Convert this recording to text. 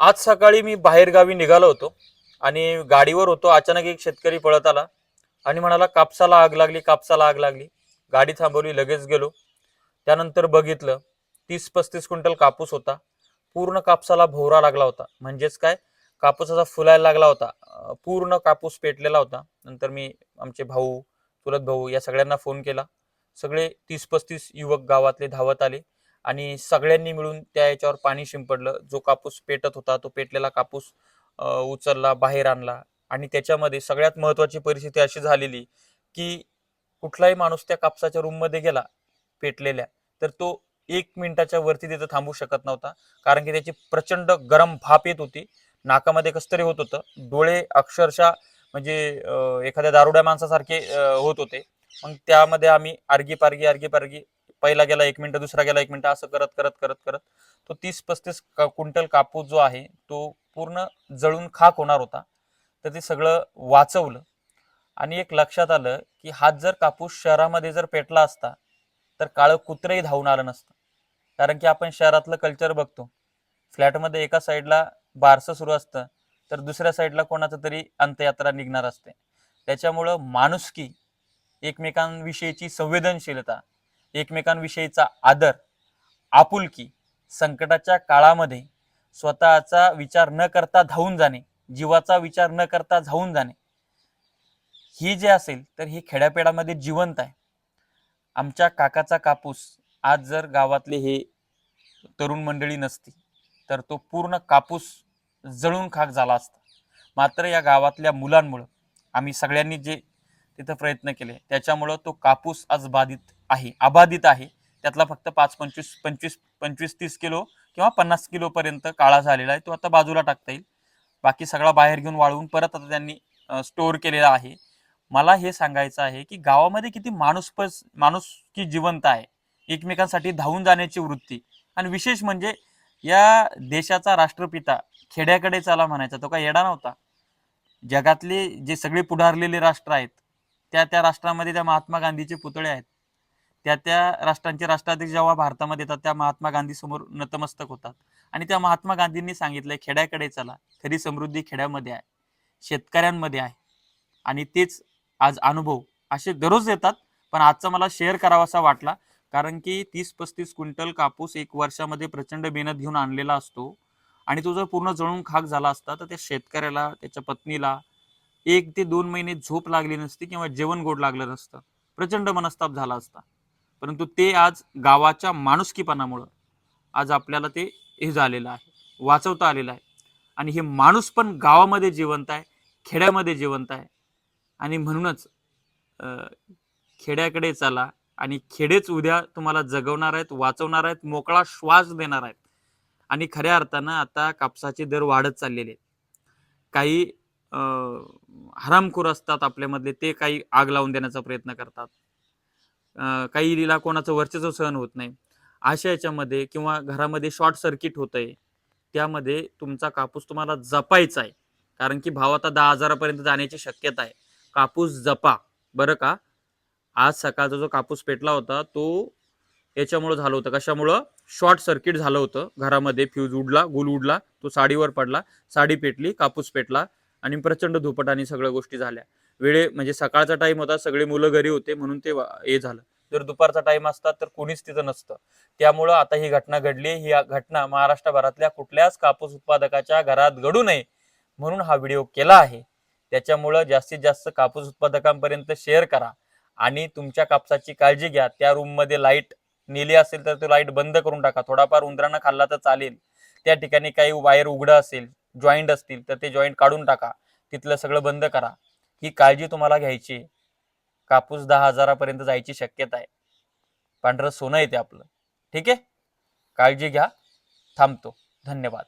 आज सकाळी मी बाहेरगावी निघालो होतो आणि गाडीवर होतो. अचानक एक शेतकरी पळत आला आणि म्हणाला कापसाला आग लागली कापसाला आग लागली. गाडी थांबवली लगेच गेलो. त्यानंतर बघितलं तीस पस्तीस क्विंटल कापूस होता. पूर्ण कापसाला भोवरा लागला होता. म्हणजेच काय? कापूसाचा फुलायला लागला होता. पूर्ण कापूस पेटलेला होता. नंतर मी आमचे भाऊ चुलत भाऊ या सगळ्यांना फोन केला. सगळे तीस पस्तीस युवक गावातले धावत आले. आणि सगळ्यांनी मिळून त्या याच्यावर पाणी शिंपडलं. जो कापूस पेटत होता तो पेटलेला कापूस उचलला बाहेर आणला. आणि त्याच्यामध्ये सगळ्यात महत्वाची परिस्थिती अशी झालेली की कुठलाही माणूस त्या कापसाच्या रूममध्ये गेला पेटलेल्या तर तो एक मिनिटाच्या वरती तिथं थांबू शकत नव्हता. कारण की त्याची प्रचंड गरम भाप येत होती. नाकामध्ये कसं तरी होत होतं. डोळे अक्षरशः म्हणजे एखाद्या दारुड्या माणसासारखे होत होते. मग त्यामध्ये आम्ही आरगी पारगी आरगी पारगी पहिला गेला एक मिनिट दुसरा गेला एक मिनिट असं करत करत करत करत. तो तीस पस्तीस क्विंटल कापूस जो आहे तो पूर्ण जळून खाक होणार होता. तर ते सगळं वाचवलं. आणि एक लक्षात आलं की हात जर कापूस शहरामध्ये जर पेटला असता तर काळं कुत्रंही धावून आलं नसतं. कारण की आपण शहरातलं कल्चर बघतो. फ्लॅटमध्ये एका साईडला बारसं सुरू असतं तर दुसऱ्या साईडला कोणाचं तरी अंत्ययात्रा निघणार असते. त्याच्यामुळं माणुसकी एकमेकांविषयीची संवेदनशीलता एकमेकांविषयीचा आदर आपुलकी संकटाच्या काळामध्ये स्वतःचा विचार न करता धावून जाणे जीवाचा विचार न करता धावून जाणे ही जे असेल तर ही खेड्यापेड्यामध्ये जिवंत आहे. आमच्या काकाचा कापूस आज जर गावातले हे तरुण मंडळी नसती तर तो पूर्ण कापूस जळून खाक झाला असता. मात्र या गावातल्या मुलांमुळं आम्ही सगळ्यांनी जे तिथं प्रयत्न केले. त्याच्यामुळं तो कापूस आज बाधित आहे अबाधित आहे. त्यातला फक्त पाच पंचवीस पंचवीस पंचवीस तीस किलो किंवा पन्नास किलोपर्यंत काळा झालेला आहे तो आता बाजूला टाकता येईल. बाकी सगळा बाहेर घेऊन वाळवून परत आता त्यांनी स्टोअर केलेला आहे. मला हे सांगायचं आहे की गावामध्ये किती माणूस माणूस की जिवंत आहे एकमेकांसाठी धावून जाण्याची वृत्ती. आणि विशेष म्हणजे या देशाचा राष्ट्रपिता खेड्याकडे चला म्हणायचा तो काय येडा नव्हता. जगातले जे सगळे पुढारलेले राष्ट्र आहेत त्या त्या राष्ट्रामध्ये त्या महात्मा गांधीचे पुतळे आहेत. त्या त्या राष्ट्रांचे राष्ट्राध्यक्ष जेव्हा भारतामध्ये येतात त्या महात्मा गांधी समोर नतमस्तक होतात. आणि त्या महात्मा गांधींनी सांगितलंय खेड्याकडे चला. खरी समृद्धी खेड्यामध्ये आहे. शेतकऱ्यांमध्ये आहे. आणि तेच आज अनुभव असे दररोज येतात. पण आजचा मला शेअर करावासा वाटला. कारण की तीस पस्तीस क्विंटल कापूस एक वर्षामध्ये प्रचंड मेहनत घेऊन आणलेला असतो. आणि तो जर पूर्ण जळून खाक झाला असता तर त्या शेतकऱ्याला त्याच्या पत्नीला एक ते दोन महिने झोप लागली नसती किंवा जेवण गोड लागलं नसतं. प्रचंड मनस्ताप झाला असता. परंतु ते आज गावाच्या माणुसकीपणामुळं आज आपल्याला ते हे झालेलं आहे. वाचवता आलेलं आहे. आणि हे माणूस पण गावामध्ये जिवंत आहे खेड्यामध्ये जिवंत आहे. आणि म्हणूनच खेड्याकडे चला आणि खेडेच उद्या तुम्हाला जगवणार आहेत वाचवणार आहेत मोकळा श्वास देणार आहेत. आणि खऱ्या अर्थानं आता कापसाचे दर वाढत चाललेले आहेत. काही हरामखोर असतात आपल्यामधले ते काही आग लावून देण्याचा प्रयत्न करतात. काहीला कोणाचं वर्चस्व सहन होत नाही. अशा याच्यामध्ये किंवा घरामध्ये शॉर्ट सर्किट होत आहे त्यामध्ये तुमचा कापूस तुम्हाला जपायचा आहे. कारण की भाव आता दहा हजारापर्यंत जाण्याची शक्यता आहे. कापूस जपा. बरं का? आज सकाळचा जो कापूस पेटला होता तो याच्यामुळं झालं होतं. कशामुळं? शॉर्ट सर्किट झालं होतं. घरामध्ये फ्यूज उडला गुल उडला तो साडीवर पडला साडी पेटली कापूस पेटला. आणि प्रचंड धुपट आणि सगळ्या गोष्टी झाल्या. वेळे म्हणजे सकाळचा टाइम होता सगळे मुलं घरी होते म्हणून ते हे झालं. जर दुपारचा टाइम असता तर कोणीच तिथं नसतं. त्यामुळं आता ही घटना घडली ही घटना महाराष्ट्रभरातल्या कुठल्याच कापूस उत्पादकाच्या घरात घडू नये म्हणून हा व्हिडिओ केला आहे. त्याच्यामुळं जास्तीत जास्त कापूस उत्पादकांपर्यंत शेअर करा आणि तुमच्या कापसाची काळजी घ्या. त्या रूममध्ये लाइट नेली असेल तर तो लाइट बंद करून टाका. थोडाफार उंदरानं खाल्ला तर चालेल. त्या ठिकाणी काही वायर उघडं असेल. जॉईंट असतील तर ते जॉईंट काढून टाका. तिथलं सगळं बंद करा. ही काळजी तुम्हाला घ्यायची कापूस दहा हजारापर्यंत जायची शक्यता आहे. पांढरं सोनं येते आपलं. ठीक आहे? काळजी घ्या. थांबतो. धन्यवाद.